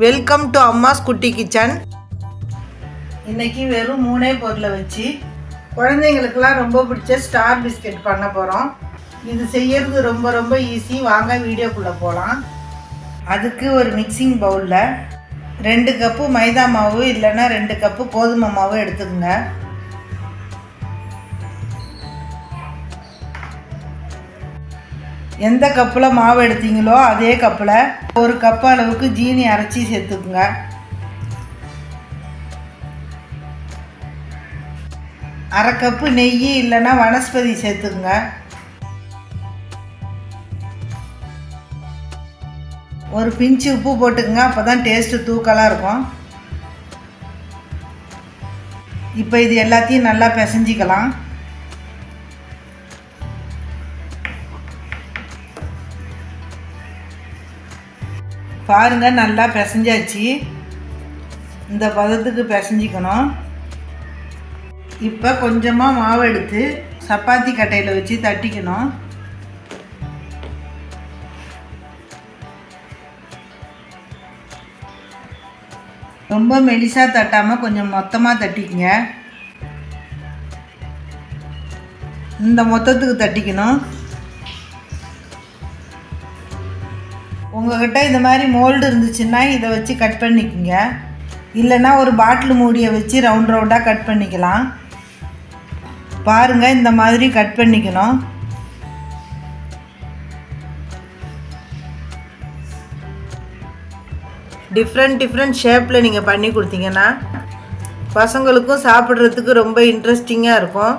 Welcome to அம்மாஸ் குட்டி kitchen இன்னைக்கு வெறும் மூணே பொருளை வச்சு குழந்தைங்களுக்கெல்லாம் ரொம்ப பிடிச்ச ஸ்டார் பிஸ்கெட் பண்ண போகிறோம் இது செய்யறது ரொம்ப ரொம்ப ஈஸி வாங்க வீடியோக்குள்ளே போகலாம் அதுக்கு ஒரு மிக்சிங் பவுலில் ரெண்டு கப்பு மைதா மாவு இல்லைன்னா ரெண்டு கப்பு கோதுமை மாவு எடுத்துக்கோங்க. எந்த கப்பில் மாவு எடுத்தீங்களோ அதே கப்பில் ஒரு கப் அளவுக்கு ஜீனி அரைச்சி சேர்த்துக்குங்க. அரை கப்பு நெய் இல்லைன்னா வனஸ்பதி சேர்த்துக்குங்க. ஒரு பிஞ்சு உப்பு போட்டுக்குங்க அப்போ தான் டேஸ்ட்டு தூக்கலாக இருக்கும். இப்போ இது எல்லாத்தையும் நல்லா பிசைஞ்சிக்கலாம். பாருங்க நல்லா பிசைஞ்சாச்சு. இந்த பதத்துக்கு பிசைஞ்சிக்கணும். இப்போ கொஞ்சமாக மாவு எடுத்து சப்பாத்தி கட்டையில் வச்சு தட்டிக்கணும். ரொம்ப மெலிசாக தட்டாமல் கொஞ்சம் மொத்தமாக தட்டிக்கங்க. இந்த மொத்தத்துக்கு தட்டிக்கணும். உங்ககிட்ட இந்த மாதிரி மோல்டு இருந்துச்சுன்னா இதை வச்சு கட் பண்ணிக்கோங்க. இல்லைன்னா ஒரு பாட்டில் மூடியை வச்சு ரவுண்ட் ரவுண்டாக கட் பண்ணிக்கலாம். பாருங்கள் இந்த மாதிரி கட் பண்ணிக்கணும். டிஃப்ரெண்ட் டிஃப்ரெண்ட் ஷேப்பில் நீங்கள் பண்ணி கொடுத்தீங்கன்னா பசங்களுக்கும் சாப்பிட்றதுக்கு ரொம்ப இன்ட்ரெஸ்டிங்காக இருக்கும்.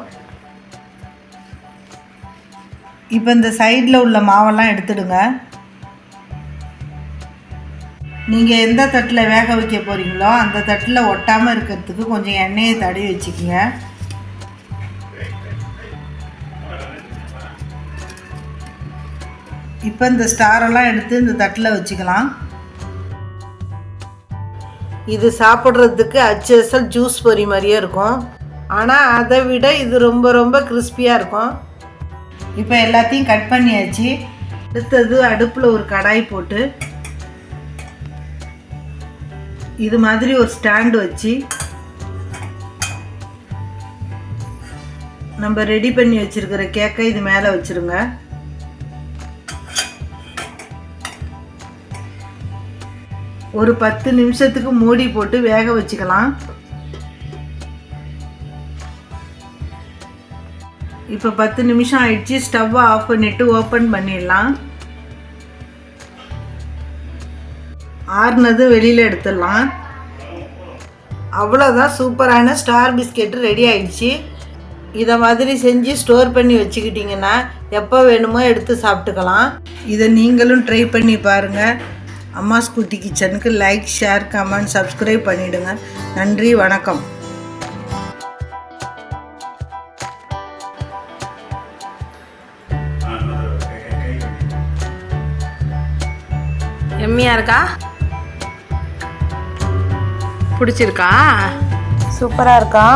இப்போ இந்த சைடில் உள்ள மாவெல்லாம் எடுத்துடுங்க. நீங்கள் எந்த தட்டில் வேக வைக்க போகிறீங்களோ அந்த தட்டில் ஒட்டாமல் இருக்கிறதுக்கு கொஞ்சம் எண்ணெயை தடவி வச்சுக்கோங்க. இப்போ இந்த ஸ்டாரெல்லாம் எடுத்து இந்த தட்டில் வச்சுக்கலாம். இது சாப்பிட்றதுக்கு அச்சசல் ஜூஸ் பொரி மாதிரியே இருக்கும். ஆனால் அதை விட இது ரொம்ப ரொம்ப கிறிஸ்பியாக இருக்கும். இப்போ எல்லாத்தையும் கட் பண்ணியாச்சு. அடுத்தது அடுப்பில் ஒரு கடாய் போட்டு இது மாதிரி ஒரு ஸ்டாண்டு வச்சு நம்ம ரெடி பண்ணி வச்சுருக்கிற கேக்கை இது மேலே வச்சிருங்க. ஒரு பத்து நிமிஷத்துக்கு மூடி போட்டு வேக வச்சுக்கலாம். இப்போ பத்து நிமிஷம் ஆயிடுச்சு ஸ்டவ்வை ஆஃப் பண்ணிவிட்டு ஓப்பன் பண்ணிடலாம். ஆறுனது வெளியில் எடுத்துடலாம். அவ்வளோதான் சூப்பரான ஸ்டார் பிஸ்கெட்டு ரெடி ஆயிடுச்சு. இதை மாதிரி செஞ்சு ஸ்டோர் பண்ணி வச்சுக்கிட்டிங்கன்னா எப்போ வேணுமோ எடுத்து சாப்பிட்டுக்கலாம். இதை நீங்களும் ட்ரை பண்ணி பாருங்கள் அம்மா ஸ்கூட்டி கிச்சனுக்கு லைக் ஷேர் கமெண்ட் சப்ஸ்கிரைப் பண்ணிவிடுங்க நன்றி வணக்கம். எம்மியா இருக்கா? பிடிச்சிருக்கா? சூப்பராக இருக்கா?